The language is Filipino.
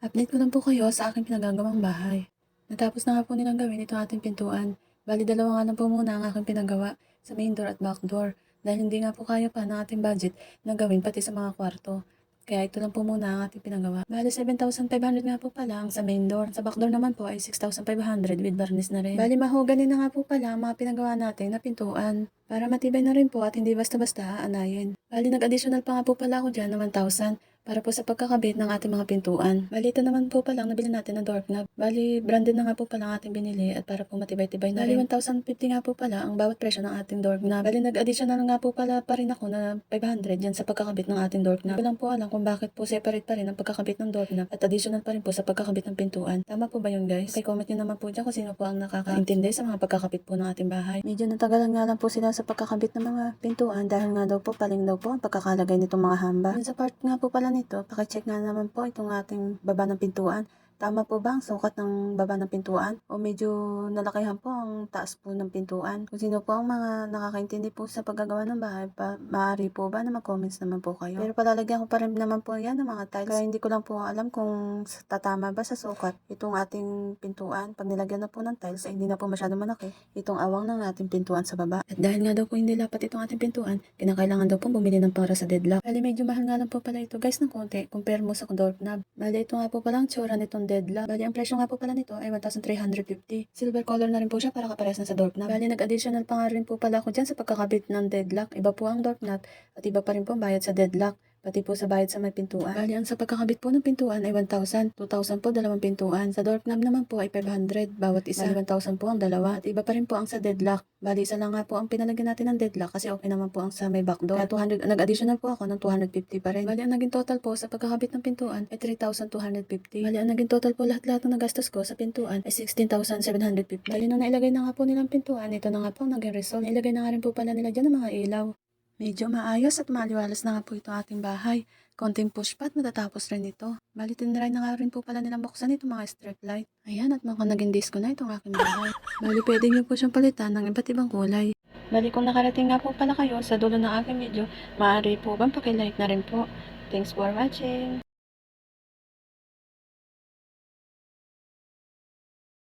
Update ko lang po kayo sa aking pinagagawang bahay. Natapos na nga po nilang gawin itong ating pintuan. Bali dalawa nga lang po muna ang aking pinagawa sa main door at back door. Dahil hindi nga po kaya pa ng ating budget na gawin pati sa mga kwarto. Kaya ito lang po muna ang ating pinagawa. Bali 7,500 nga po pala ang sa main door. Sa back door naman po ay 6,500 with varnish na rin. Bali mahogany na nga po pala ang mga pinagawa natin na pintuan. Para matibay na rin po at hindi basta-basta aanayin. Bali nag-additional pa nga po pala ako dyan na 1,000 para po sa pagkakabit ng ating mga pintuan. Bali, ito naman po palang nabili natin na door knob. Bali, branded na nga po pala ang ating binili at para po matibay-tibay na rin. Bali, 1,050 nga po pala ang bawat presyo ng ating door knob. Bali, nag-additional nga po pala pa rin ako na 500 yan sa pagkakabit ng ating door knob. Hindi lang po alam kung bakit po separate pa rin ang pagkakabit ng door knob at additional pa rin po sa pagkakabit ng pintuan. Tama po ba yun guys? Okay, comment nyo naman po dyan kung sino po ang nakakaintindi sa mga pagkakabit po ng ating bahay. Medyo natagalan nga lang po sila sa pagkakabit ng mga pintuan dahil nga daw po paling daw po ang pagkakalagay nitong mga hamba. Dun sa part nga po pala nito, pakicheck nga naman po itong ating baba ng pintuan. Tama po ba ang sukat ng baba ng pintuan? O medyo nalakihan po ang taas po ng pintuan? Kung sino po ang mga nakakaintindi po sa paggagawa ng bahay, pa, maaari po ba na mag-comments naman po kayo? Pero palalagyan ko pa rin naman po yan ng mga tiles. Kaya hindi ko lang po alam kung tatama ba sa sukat itong ating pintuan. Pag nilagyan na po ng tiles, ay hindi na po masyado malaki itong awang ng ating pintuan sa baba. At dahil nga daw po hindi dapat itong ating pintuan, kinakailangan daw po bumili ng para sa deadlock. Bali medyo mahal nga lang po pala ito guys ng konti compare mo sa door knob. Bali ito nga po pala ang tsura nitong deadlock. Bali ang presyo nga po pala nito ay 1,350. Silver color na rin po siya para kapares na sa door knob. Bali nag-additional pa nga rin po pala ako dyan sa pagkakabit ng deadlock. Iba po ang door knob at iba pa rin po ang bayad sa deadlock. Pati po sa bayad sa may pintuan. Bali, ang sa pagkakabit po ng pintuan ay 1,000. 2,000 po dalawang pintuan. Sa door knob naman po ay 500 bawat isa. Bali, 1,000 po ang dalawa. At iba pa rin po ang sa deadlock. Bali, isa lang nga po ang pinalagyan natin ng deadlock kasi okay naman po ang sa may back door. Kaya 200, nag-additional po ako ng 250 pa rin. Bali, ang naging total po sa pagkakabit ng pintuan ay 3,250. Bali, ang naging total po lahat-lahat ng nagastos ko sa pintuan ay 16,750. Bali, nung nailagay na nga po nilang pintuan, ito na nga po ang naging result. Nailagay na nga rin po pala nila dyan ng mga ilaw. Medyo maayos at maliwalas na nga po ito ating bahay. Konting push pat, matatapos rin ito. Bali, tinry na nga rin po pala nilang buksan ito mga strip light. Ayan, at mukhang naging disco na itong aking bahay. Bali, pwede nyo po siyang palitan ng iba't ibang kulay. Bali, kung nakarating nga po pala kayo sa dulo ng aking video, maaari po bang pakilike na rin po. Thanks for watching!